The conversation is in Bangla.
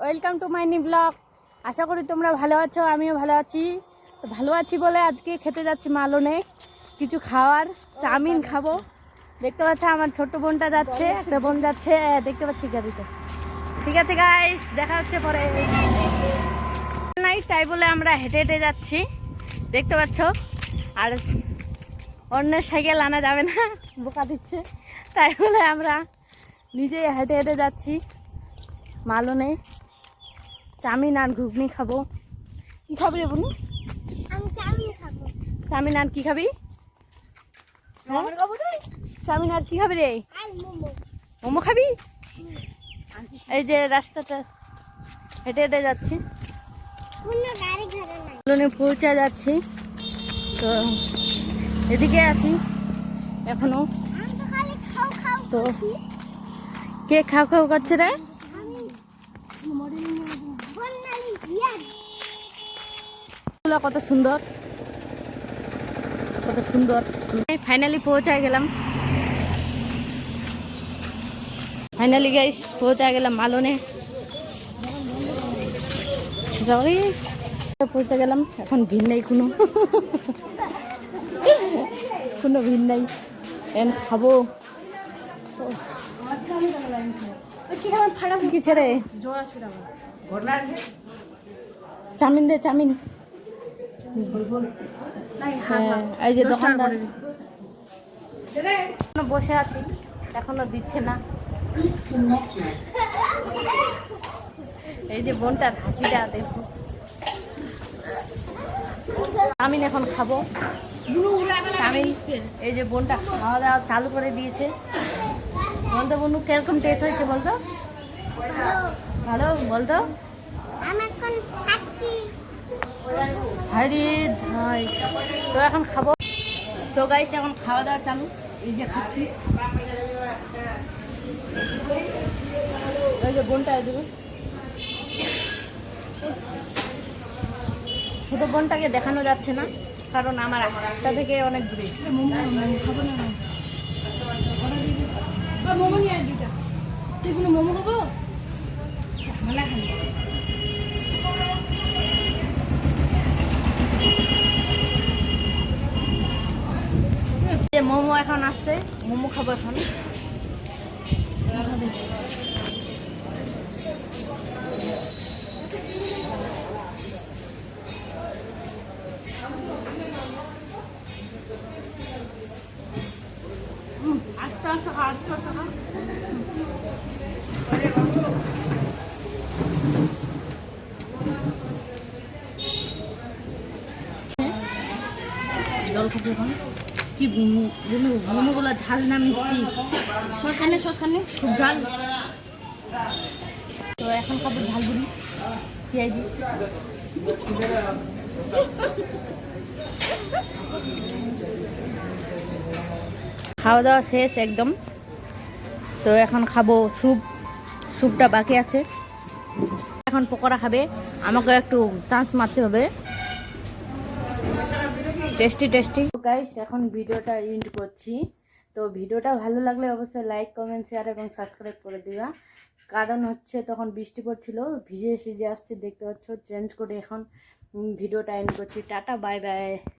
ওয়েলকাম টু মাই নি ব্লগ আশা করি তোমরা ভালো আছো, আমিও ভালো আছি। তো ভালো আছি বলে আজকে খেতে যাচ্ছি মালনে কিছু খাওয়ার, চাউমিন খাব। দেখতে পাচ্ছ আমার ছোট্ট বোনটা যাচ্ছে, একটা বোন যাচ্ছে, দেখতে পাচ্ছি গাড়িতে। ঠিক আছে গাইস দেখা হচ্ছে পরে। নাই তাই বলে আমরা হেঁটে হেঁটে যাচ্ছি। দেখতে পাচ্ছ? আর অন্যের সাইকেল আনা যাবে না, বোকা দিচ্ছে। তাই বলে আমরা নিজেই হেঁটে হেঁটে যাচ্ছি মালনে চাউমিন আর ঘুগনি খাব। কি খাবি রে বুনু? আমি চাউমিন খাব। চাউমিন আর কি খাবি? হ্যাঁ? চাউমিন আর কি খাবি রে? মোমো। মোমো খাবি? এই যে রাস্তাটা হেঁটে হেঁটে যাচ্ছি। পৌঁছে যাচ্ছি। তো এদিকে আছি এখনও। আমি তো খালি খাও খাও তো কে খাও খাও করছে রে? ফুলগুলো কত সুন্দর। কত সুন্দর। ফাইনালি পৌঁছায় গেলাম। ফাইনালি গাইস পৌঁছায় গেলাম মালনে। পৌঁছে গেলাম। এখন ভিড় নেই কোনো। কোনো ভিড় নেই। এখন খাব। কি ছেড়ে? চাউমিন দে চাউমিন। এই যে দোকানদার। বসে আছি এখনও দিচ্ছে না। এই যে বোনটার হাসিটা দেখো। চাউমিন এখন খাব। এই যে বোনটা খাওয়া দাওয়া চালু করে দিয়েছে। বলতো বনু কীরকম টেস্ট হয়েছে বলতো? ভালো বলতো? হাইরে ধাই তো এখন খাব। এখন খাওয়া দাওয়া চালু। এই যে খাচ্ছি। যে বোনটা দেবে ছোট বোনটাকে দেখানো যাচ্ছে না, কারণ আমার একটা থেকে অনেক দূরে। খাব না মোমো নিয়ে আয় দুটা তুই কোনো মোমো খাব ঝামেলা খাবি যে মোমো এখন আসছে মোমো খাব এখন। আস্তে আস্তে এখন। কি মোমোগুলো ঝাল না মিষ্টি? সস খানে সস খানে খুব ঝাল। তো এখন খাব ঝাল বুড়ি পেঁয়াজি। খাওয়া দাওয়া শেষ একদম। তো এখন খাব স্যুপ। স্যুপটা বাকি আছে। এখন পকোড়া খাবে। আমাকে একটু চান্স মারতে হবে। টেস্টি টেস্টি গাইস এখন ভিডিওটা এন্ড করছি। তো ভিডিওটা ভালো লাগলে অবশ্যই লাইক কমেন্ট শেয়ার এবং সাবস্ক্রাইব করে দিবা। কারণ হচ্ছে তখন বৃষ্টি পড়ছিল, ভিজে সিজে আসছে, দেখতে পাচ্ছ চেঞ্জ করে এখন ভিডিওটা এন্ড করছি। Tata bye bye